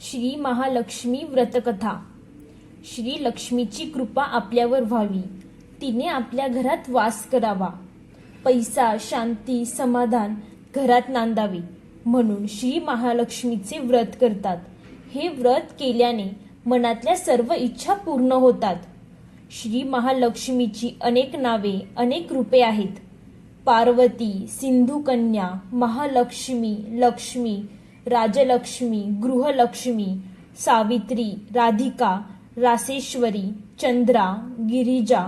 श्री महालक्ष्मी व्रतकथा. श्री लक्ष्मीची कृपा आपल्यावर व्हावी. तिने आपल्या घरात वास करावा. पैसा शांती समाधान घरात नांदावे. म्हणून श्री महालक्ष्मीचे व्रत करतात. हे व्रत केल्याने मनातल्या सर्व इच्छा पूर्ण होतात. श्री महालक्ष्मीची अनेक नावे अनेक रूपे आहेत. पार्वती सिंधू कन्या महालक्ष्मी लक्ष्मी राजलक्ष्मी गृहलक्ष्मी सावित्री राधिका रासेश्वरी चंद्रा गिरिजा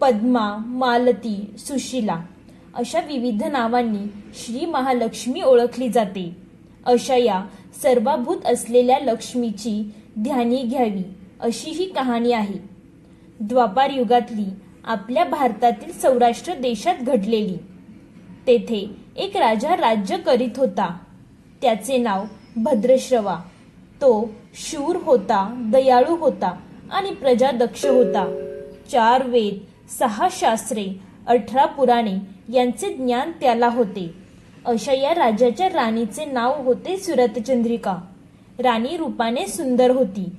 पद्मा मालती सुशिला अशा विविध नावांनी श्री महालक्ष्मी ओळखली जाते. अशा या सर्वाभूत असलेल्या लक्ष्मीची ध्यानी घ्यावी अशी ही कहाणी आहे. द्वापार युगातली आपल्या भारतातील सौराष्ट्र देशात घडलेली. तेथे एक राजा राज्य करीत होता. त्याचे नाव भद्रश्रवा. तो शूर होता दयाळू होता आणि प्रजादक्ष होता. चार वेद सहा शास्त्रे अठरा पुराणे यांचे ज्ञान त्याला होते. अशा या राजाच्या राणीचे नाव होते सुरतचंद्रिका. राणी रूपाने सुंदर होती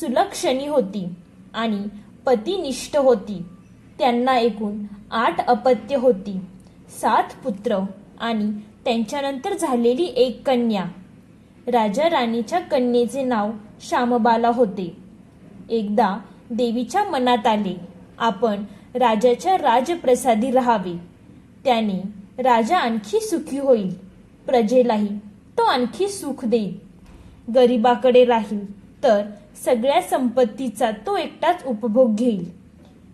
सुलक्षणी होती आणि पतिनिष्ठ होती. त्यांना एकूण आठ अपत्य होती. सात पुत्र आणि त्यांच्यानंतर झालेली एक कन्या. राजा राणीच्या कन्येचे नाव श्यामबाला होते. एकदा देवीच्या मनात आले आपण राजाच्या राजप्रसादी राहावे. त्याने राजा आणखी सुखी होईल. प्रजेलाही तो आणखी सुख देईल. गरिबाकडे राहील तर सगळ्या संपत्तीचा तो एकटाच उपभोग घेईल.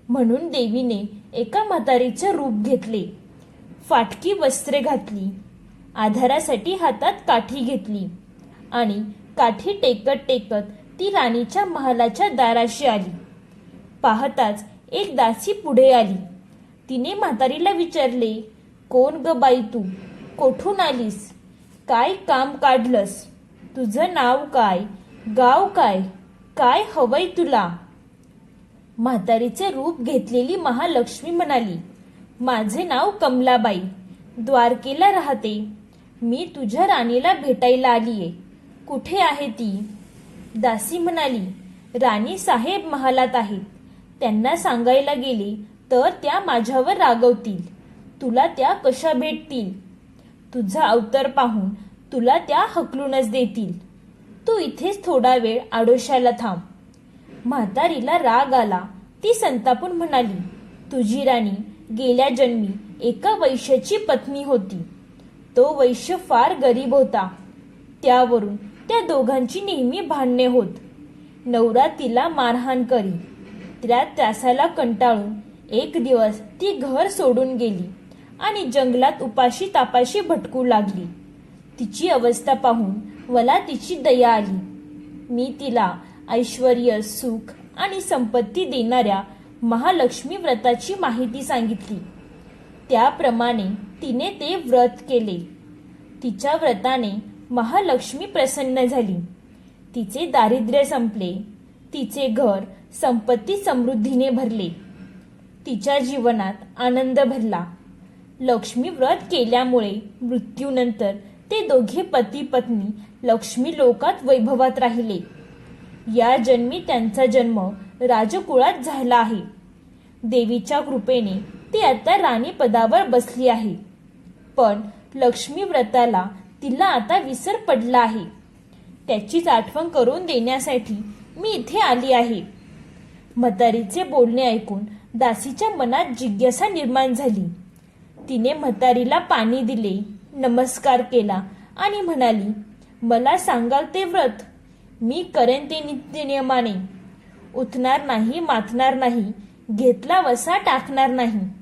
म्हणून देवीने एका म्हातारीचे रूप घेतले. फाटकी वस्त्रे घातली. आधारासाठी हातात काठी घेतली. आणि काठी टेकत टेकत ती राणीच्या महालाच्या दाराशी आली. पाहताच एक दासी पुढे आली. तिने म्हातारीला विचारले कोण ग बाई तू? कोठून आलीस? काय काम काढलंस? तुझं नाव काय? गाव काय? काय हवंय तुला? म्हातारीचे रूप घेतलेली महालक्ष्मी म्हणाली माझे नाव कमलाबाई. द्वारकेला राहते. मी तुझ्या राणीला भेटायला आलीये. कुठे आहे ती? दासी म्हणाली राणी साहेब महालात आहेत. त्यांना सांगायला गेले तर त्या माझ्यावर रागवतील. तुला त्या कशा भेटतील? तुझा अवतार पाहून तुला त्या हकलूनच देतील. तू इथेच थोडा वेळ आडोशाला थांब. म्हातारीला राग आला. ती संतापून म्हणाली तुझी राणी गेल्या जन्मी एका वैश्याची पत्नी होती. तो वैश्य फार गरीब होता. त्यावरून त्या दोघांची नेहमी भांडणे होत. नवरा तिला मारहाण करी. त्या त्रासाला कंटाळून एक दिवस ती घर सोडून गेली आणि जंगलात उपाशी तापाशी भटकू लागली. तिची अवस्था पाहून मला तिची दया आली. मी तिला ऐश्वर सुख आणि संपत्ती देणाऱ्या महालक्ष्मी व्रताची माहिती सांगितली. त्याप्रमाणे तिने ते व्रत केले. तिच्या व्रताने महालक्ष्मी प्रसन्न झाली. तिचे दारिद्र्य संपले. तिचे घर संपत्ती समृद्धीने भरले. तिच्या जीवनात आनंद भरला. लक्ष्मी व्रत केल्यामुळे मृत्यूनंतर ते दोघे पती पत्नी लक्ष्मी लोकात वैभवात राहिले. या जन्मी त्यांचा जन्म राजकुळात झाला आहे. देवीच्या कृपेने ती आता राणी पदावर बसली आहे. पण लक्ष्मी व्रताला तिला आता विसर पडला आहे. त्याचीच आठवण करून देण्यासाठी मी इथे आली आहे. म्हातारीचे बोलणे ऐकून दासीच्या मनात जिज्ञासा निर्माण झाली. तिने म्हातारीला पाणी दिले नमस्कार केला आणि म्हणाली मला सांगाल ते व्रत? मी करेन ते नित्यनियमाने. उठणार नाही माथणार नाही घेतला वसा टाकणार नाही.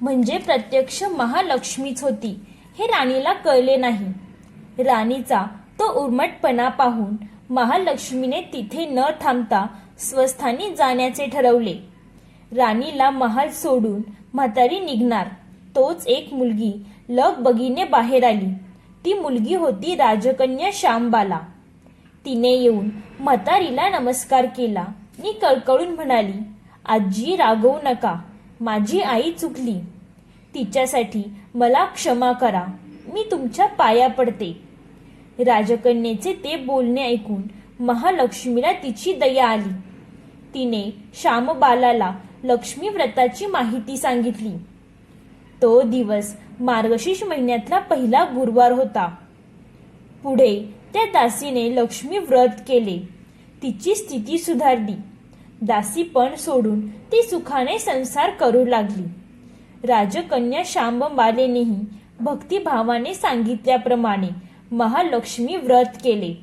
म्हणजे प्रत्यक्ष महालक्ष्मीच होती. हे राणीला कळले नाही. राणीचा तो उर्मटपणा पाहून महालक्ष्मीने तिथे न थांबता स्वस्थानी जाण्याचे ठरवले. राणीला महाल सोडून म्हातारी निघणार. तोच एक मुलगी लगबगीने बाहेर आली. ती मुलगी होती राजकन्या श्यामबाला. तिने येऊन म्हातारीला नमस्कार केला. नी कळकळून म्हणाली आजी रागवू नका. माझी आई चुकली. तिच्यासाठी मला क्षमा करा. मी तुमच्या पाया पडते. राजकन्येचे ते बोलणे ऐकून महालक्ष्मीला तिची दया आली. तिने श्यामबालाला लक्ष्मी व्रताची माहिती सांगितली. तो दिवस मार्गशीर्ष महिन्यातला पहिला गुरुवार होता. पुढे त्या दासीने लक्ष्मी व्रत केले. तिची स्थिती सुधारली. दासीपण सोडून ती सुखाने संसार करू लागली. राजकन्या शांबबालेनेही भक्तिभावाने सांगितल्याप्रमाणे महालक्ष्मी व्रत केले.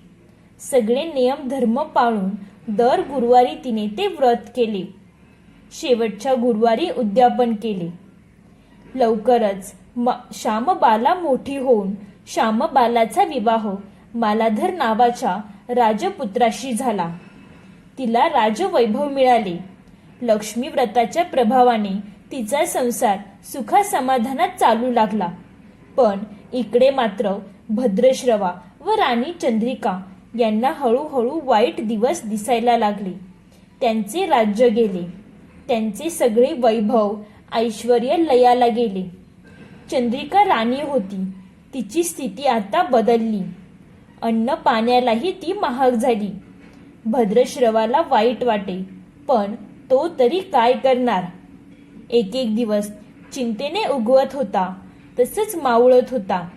सगळे नियम धर्म पाळून दर गुरुवारी तिने ते व्रत केले. शेवटच्या गुरुवारी उद्यापन केले. लवकरच म श्यामबाला मोठी होऊन श्यामबालाचा विवाह मालाधर नावाच्या राजपुत्राशी झाला. तिला राजवैभव मिळाले. लक्ष्मी व्रताच्या प्रभावाने तिचा संसार सुखा समाधानात चालू लागला. पण इकडे मात्र भद्रश्रवा व राणी चंद्रिका यांना हळूहळू वाईट दिवस दिसायला लागले. त्यांचे राज्य गेले. त्यांचे सगळे वैभव ऐश्वर लयाला गेले. चंद्रिका राणी होती. तिची स्थिती आता बदलली. अन्न पाण्यालाही ती महाग झाली. भद्रश्रवाला वाईट वाटे पण तो तरी काय करणार? एक एक दिवस चिंतेने उगवत होता तसंच मावळत होता.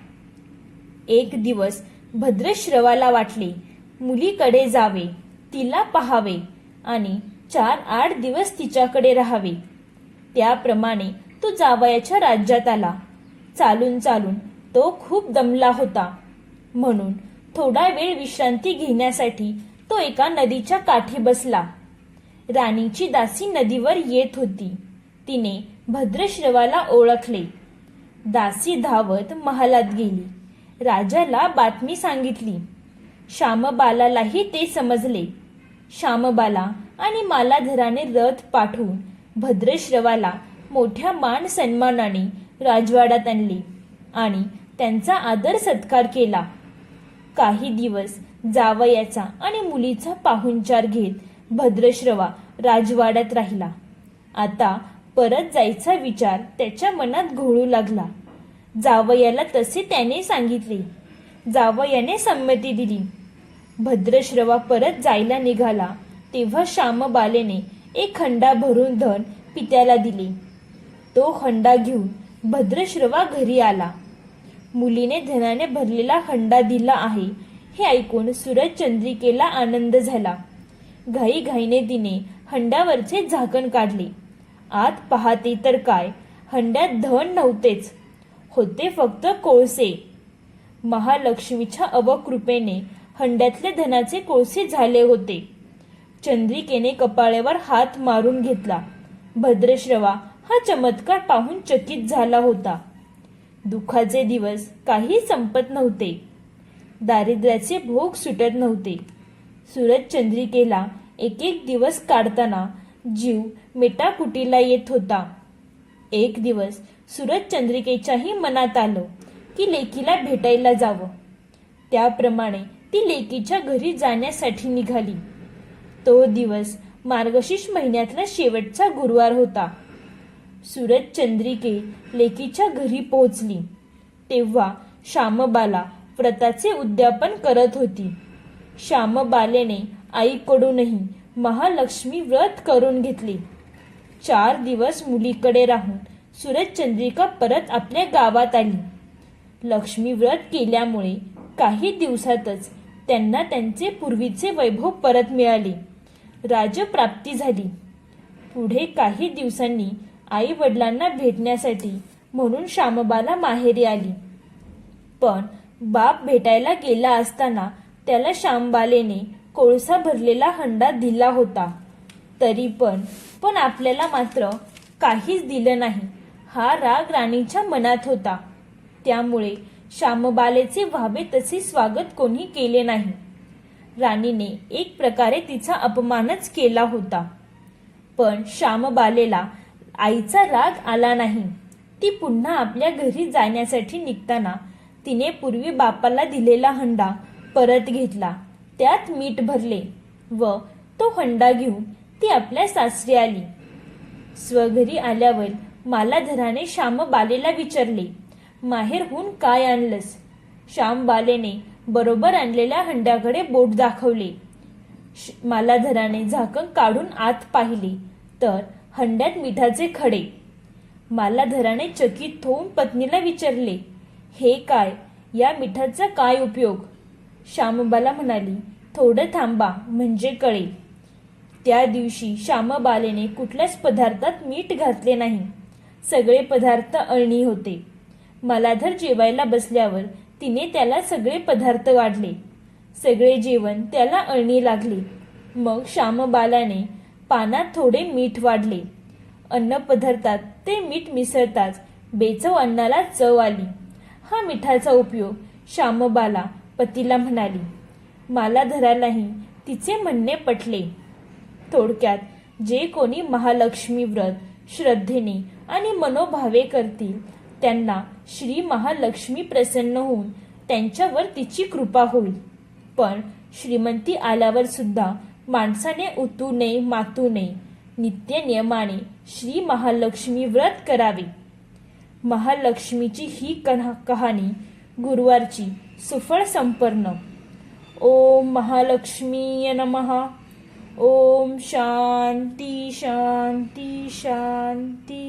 एक दिवस भद्रश्रवाला वाटले मुलीकडे जावे तिला पहावे आणि चार आठ दिवस तिच्याकडे राहावे. त्याप्रमाणे तो जावयाच्या राज्यात आला. चालून चालून तो खूप दमला होता. म्हणून थोडा वेळ विश्रांती घेण्यासाठी तो एका नदीच्या काठी बसला. राणीची दासी नदीवर येत होती. तिने भद्रश्रवाला ओळखले. दासी धावत महालात गेली. राजाला बातमी सांगितली. श्यामबालालाही ते समजले. श्यामबाला आणि मालाधराने रथ पाठवून भद्रश्रवाला मोठ्या मान सन्मानाने राजवाड्यात आणले आणि त्यांचा आदर सत्कार केला. काही दिवस जावयाचा आणि मुलीचा पाहुणचार घेत भद्रश्रवा राजवाड्यात राहिला. आता परत जायचा विचार त्याच्या मनात घोळू लागला. जावयाला तसे त्याने सांगितले. जावयाने संमती दिली. भद्रश्रवा परत जायला निघाला तेव्हा श्यामबालेने एक खंडा भरून धन पित्याला दिले. तो खंडा घेऊन भद्रश्रवा घरी आला. मुलीने धनाने भरलेला खंडा दिला आहे. हे ऐकून सूरज चंद्रिकेला आनंद झाला. घाई घाईने तिने हंड्यावरचे झाकण काढले. आत पाहते तर काय? हंड्यात धन नव्हतेच. होते फक्त कोळसे. महालक्ष्मीच्या अवकृपेने हंड्यातले धनाचे कोळसे झाले होते. चंद्रिकेने कपाळावर हात मारून घेतला. भद्रश्रवा हा चमत्कार पाहून चकित झाला होता. दुःखाचे दिवस काही संपत नव्हते. दारिद्र्याचे भोग सुटत नव्हते. सूरज चंद्रिकेला एक एक दिवस काढताना जीव मेटाकुटीला येत होता. एक दिवस सूरज चंद्रिकेच्याही मनात आलं की लेकीला भेटायला जावं. त्याप्रमाणे ती लेकीच्या घरी जाण्यासाठी निघाली. तो दिवस मार्गशीर्ष महिन्यातला शेवटचा गुरुवार होता. सूरज चंद्रिके लेकीच्या घरी पोहोचली. तेव्हा श्यामबाला व्रताचे उद्यापन करत होती. श्यामबालेने आईकडूनही महालक्ष्मी व्रत करून घेतले. चार दिवस मुलीकडे राहून सूरजचंद्रिका परत आपल्या गावात आली. लक्ष्मी व्रत केल्यामुळे काही दिवसातच त्यांना त्यांचे पूर्वीचे वैभव परत मिळाले. राजप्राप्ती झाली. पुढे काही दिवसांनी आई वडिलांना भेटण्यासाठी म्हणून श्यामबाला माहेरी आली. पण बाप भेटायला गेला असताना त्याला श्यामबालेने कोळसा भरलेला हंडा दिला होता. तरी पण पण आपल्याला मात्र काहीच दिलं नाही. हा राग राणीच्या मनात होता. त्यामुळे श्यामबालेचे व्हावे तसे स्वागत कोणी केले नाही. राणीने एक प्रकारे तिचा अपमानच केला होता. पण श्यामबालेला आईचा राग आला नाही. ती पुन्हा आपल्या घरी जाण्यासाठी निघताना तिने पूर्वी बापाला दिलेला हंडा परत घेतला. त्यात मीठ भरले व तो हंडा घेऊन ती आपल्या सासरी आली. स्वघरी आल्यावर मालाधराने श्यामबालेला विचारले माहेरहून काय आणलंस? श्यामबालेने बरोबर आणलेल्या हंड्याकडे बोट दाखवले. श- मालाधराने झाकण काढून आत पाहिले तर हंड्यात मिठाचे खडे. मालाधराने चकित होऊन पत्नीला विचारले हे काय? या मिठाचा काय उपयोग? श्यामबाला म्हणाली थोडं थांबा म्हणजे कळेल. त्या दिवशी श्यामबालेने कुठल्याच पदार्थात मीठ घातले नाही. सगळे पदार्थ अळणी होते. मलाधर जेवायला बसल्यावर तिने त्याला सगळे पदार्थ वाढले. सगळे जेवण त्याला अळणी लागले. मग श्यामबालाने पानात थोडे मीठ वाढले. अन्न पदार्थात ते मीठ मिसळताच बेचव अन्नाला चव आली. हा मिठाचा उपयोग श्यामबाला पतीला म्हणाली. मालाधरालाही तिचे म्हणणे पटले. थोडक्यात जे कोणी महालक्ष्मी व्रत श्रद्धेने आणि मनोभावे करतील त्यांना श्री महालक्ष्मी प्रसन्न होऊन त्यांच्यावर तिची कृपा होईल. पण श्रीमंती आल्यावर सुद्धा माणसाने उतू नये मातू नये. नित्य नियमाने श्री महालक्ष्मी व्रत करावे. महालक्ष्मीची ही कहा कहाणी गुरुवारची सुफळ संपन्न. ओम महालक्ष्मी नमः. ओम शांती शांती शांती.